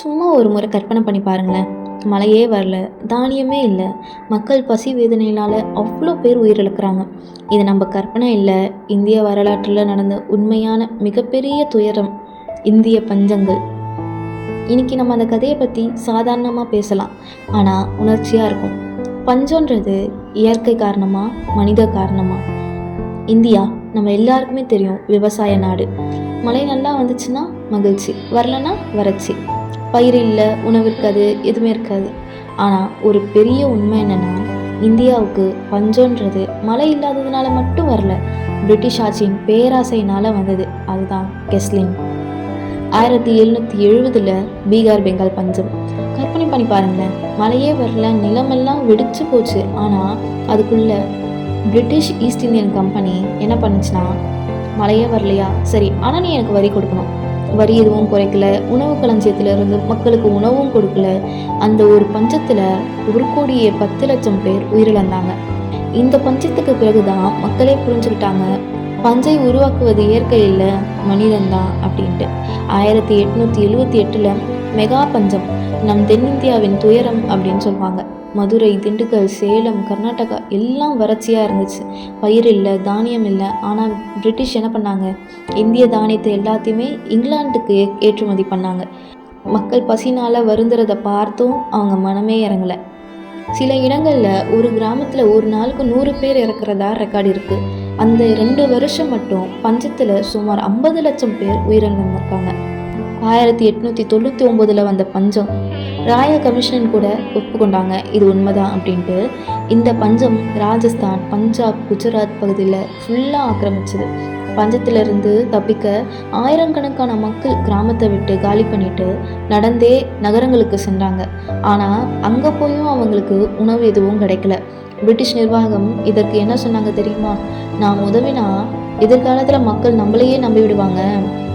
சும்மா ஒரு முறை கற்பனை பண்ணி பாருங்களேன். மழையே வரல தானியமே இல்லை. மக்கள் பசி வேதனையினால் அவ்வளோ பேர் உயிரிழக்கிறாங்க. இது நம்ம கற்பனை இல்லை. இந்திய வரலாற்றில் நடந்த உண்மையான மிகப்பெரிய துயரம் இந்திய பஞ்சங்கள். இன்னைக்கு நம்ம அந்த கதையை பற்றி சாதாரணமாக பேசலாம். ஆனால் உணர்ச்சியாக இருக்கும். பஞ்சன்றது இயற்கை காரணமாக மனித காரணமாக இந்தியா நம்ம எல்லாருக்குமே தெரியும் விவசாய நாடு. மழை நல்லா வந்துச்சுன்னா மகிழ்ச்சி. வரலன்னா வறட்சி. பயிர் இல்லை உணவு இருக்காது எதுவுமே இருக்காது. ஆனால் ஒரு பெரிய உண்மை என்னென்னா இந்தியாவுக்கு பஞ்சன்றது மழை இல்லாததுனால மட்டும் வரல. பிரிட்டிஷ் ஆட்சியின் பேராசையினால் வந்தது. அதுதான் கெஸ்லின் ஆயிரத்தி எழுநூற்றி எழுபதில் பீகார் பெங்கால் பஞ்சம். கற்பனை பண்ணி பாருங்களேன். மழையே வரல நிலமெல்லாம் வெடிச்சு போச்சு. ஆனால் அதுக்குள்ள பிரிட்டிஷ் ஈஸ்ட் இந்தியன் கம்பெனி என்ன பண்ணுச்சுன்னா மழையே வரலையா? சரி ஆனால் நீ எனக்கு வரி கொடுக்கணும். வரி எதுவும் குறைக்கல. உணவு களஞ்சியத்தில் இருந்து மக்களுக்கு உணவும் கொடுக்கல. அந்த ஒரு பஞ்சத்தில் ஒரு கோடியே பத்து லட்சம் பேர் உயிரிழந்தாங்க. இந்த பஞ்சத்துக்கு பிறகுதான் மக்களே புரிஞ்சுக்கிட்டாங்க. பஞ்சை உருவாக்குவது இயற்கை இல்லை மனிதன்தான் அப்படின்ட்டு. ஆயிரத்தி எட்நூற்றி எழுவத்தி எட்டில் மெகா பஞ்சம் நம் தென்னிந்தியாவின் துயரம் அப்படின்னு சொல்லுவாங்க. மதுரை திண்டுக்கல் சேலம் கர்நாடகா எல்லாம் வறட்சியாக இருந்துச்சு. பயிர் இல்லை தானியம் இல்லை. ஆனால் பிரிட்டிஷ் என்ன பண்ணாங்க? இந்திய தானியத்தை எல்லாத்தையுமே இங்கிலாந்துக்கு ஏ- ஏற்றுமதி பண்ணாங்க. மக்கள் பசினால் வருந்துறதை பார்த்தும் அவங்க மனமே இறங்கலை. சில இடங்களில் ஒரு கிராமத்தில் ஒரு நாளுக்கு நூறு பேர் இறக்குறதா ரெக்கார்டு இருக்குது அந்த ரெண்டு வருஷம் மட்டும் பஞ்சத்தில் சுமார் ஐம்பது லட்சம் பேர் உயிரிழந்திருக்காங்க. ஆயிரத்தி எட்நூற்றி தொண்ணூற்றி ஒம்போதில் வந்த பஞ்சம் ராய கமிஷன் கூட ஒப்புக்கொண்டாங்க. இது உண்மைதான் அப்படின்ட்டு இந்த பஞ்சம் ராஜஸ்தான் பஞ்சாப் குஜராத் பகுதியில் ஃபுல்லாக ஆக்கிரமிச்சது. பஞ்சத்திலிருந்து தப்பிக்க ஆயிரக்கணக்கான மக்கள் கிராமத்தை விட்டு காலி பண்ணிட்டு நடந்தே நகரங்களுக்கு சென்றாங்க. ஆனால் அங்கே போயும் அவங்களுக்கு உணவு எதுவும் கிடைக்கல. பிரிட்டிஷ் நிர்வாகம் இதற்கு என்ன சொன்னாங்க தெரியுமா? நாம் உதவினா எதிர்காலத்தில் மக்கள் நம்மளையே நம்பி விடுவாங்க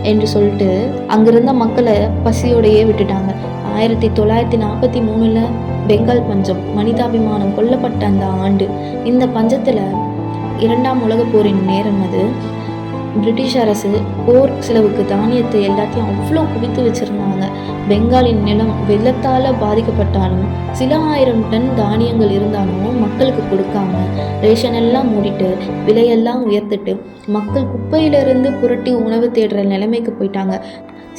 என்று சொல்லிட்டு அங்கிருந்த மக்களை பசியோடையே விட்டுட்டாங்க. ஆயிரத்தி தொள்ளாயிரத்தி நாற்பத்தி மூணில் பெங்கால் பஞ்சம் மனிதாபிமானம் கொல்லப்பட்ட அந்த ஆண்டு. இந்த பஞ்சத்தில் இரண்டாம் உலகப் போரின் நேரம் அது. பிரிட்டிஷ் அரசு போர் செலவுக்கு தானியத்தை எல்லாத்தையும் அவ்வளோ குவித்து வச்சுருந்தாங்க. பெங்காலின் நிலம் வெள்ளத்தால் பாதிக்கப்பட்டாலும் சில ஆயிரம் டன் தானியங்கள் இருந்தாலும் மக்களுக்கு கொடுக்காம ரேஷன் எல்லாம் மூடிட்டு விலையெல்லாம் உயர்த்திட்டு மக்கள் குப்பையிலிருந்து புரட்டி உணவு தேடுற நிலைமைக்கு போயிட்டாங்க.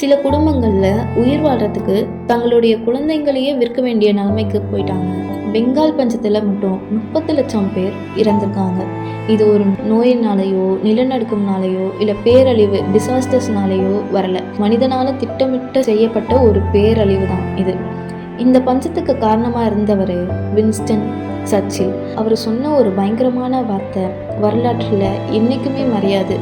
சில குடும்பங்களில் உயிர் வாழ்கிறதுக்கு தங்களுடைய குழந்தைங்களையே விற்க வேண்டிய நிலைமைக்கு போயிட்டாங்க. பெங்கால் பஞ்சத்தில் மட்டும் முப்பத்து லட்சம் பேர் இறந்திருக்காங்க. இது ஒரு நோயினாலேயோ நிலநடுக்கம்னாலேயோ இல்லை பேரழிவு டிசாஸ்டர்ஸ்னாலேயோ வரல. மனிதனால் திட்டமிட்ட செய்யப்பட்ட ஒரு பேரழிவு தான் இது. இந்த பஞ்சத்துக்கு காரணமாக இருந்தவர் வின்ஸ்டன் சர்ச்சில். அவர் சொன்ன ஒரு பயங்கரமான வார்த்தை வரலாற்றில் என்றைக்குமே மறையாது.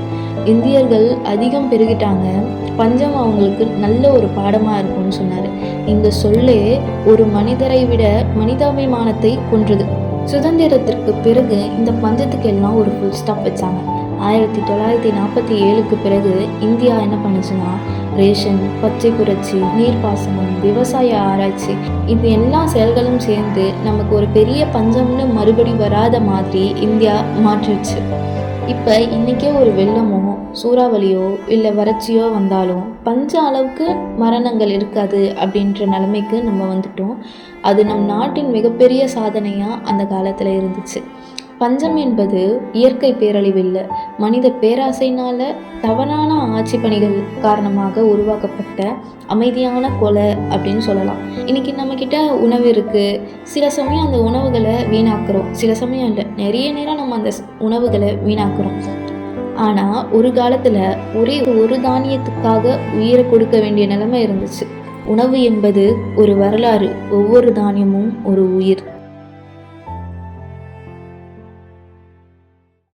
இந்தியர்கள் அதிகம் பெருகிட்டாங்க. பஞ்சம் அவங்களுக்கு நல்ல ஒரு பாடமாக இருக்கும்னு சொன்னார். இந்த சொல்லே ஒரு மனிதரை விட மனிதாபிமானத்தை கொன்றது. சுதந்திரத்திற்கு பிறகு இந்த பஞ்சத்துக்கு எல்லாம் ஒரு ஃபுல் ஸ்டாப் வச்சாங்க. ஆயிரத்தி தொள்ளாயிரத்தி நாற்பத்தி ஏழுக்கு பிறகு இந்தியா என்ன பண்ணுச்சுன்னா ரேஷன் பச்சை புரட்சி நீர்ப்பாசனம் விவசாய ஆராய்ச்சி இது எல்லா செயல்களும் சேர்ந்து நமக்கு ஒரு பெரிய பஞ்சம்னு மறுபடி வராத மாதிரி இந்தியா மாற்றிடுச்சு. இப்போ இன்றைக்கே ஒரு வெள்ளமோ சூறாவளியோ இல்லை வறட்சியோ வந்தாலும் பஞ்ச அளவுக்கு மரணங்கள் இருக்காது அப்படின்ற நிலைமைக்கு நம்ம வந்துட்டோம். அது நம் நாட்டின் மிகப்பெரிய சாதனையாக அந்த காலத்தில் இருந்துச்சு. பஞ்சம் என்பது இயற்கை பேரழிவு இல்லை மனித பேராசைனால தவறான ஆட்சி பணிகள் காரணமாக உருவாக்கப்பட்ட அமைதியான கொலை அப்படின்னு சொல்லலாம். இன்னைக்கு நம்மக்கிட்ட உணவு இருக்குது சில சமயம் அந்த உணவுகளை வீணாக்குறோம். சில சமயம் இல்லை. நிறைய நேரம் நம்ம அந்த உணவுகளை வீணாக்குறோம். ஆனால் ஒரு காலத்தில் ஒரே ஒரு தானியத்துக்காக உயிரை கொடுக்க வேண்டிய நிலைமை இருந்துச்சு. உணவு என்பது ஒரு வரலாறு. ஒவ்வொரு தானியமும் ஒரு உயிர்.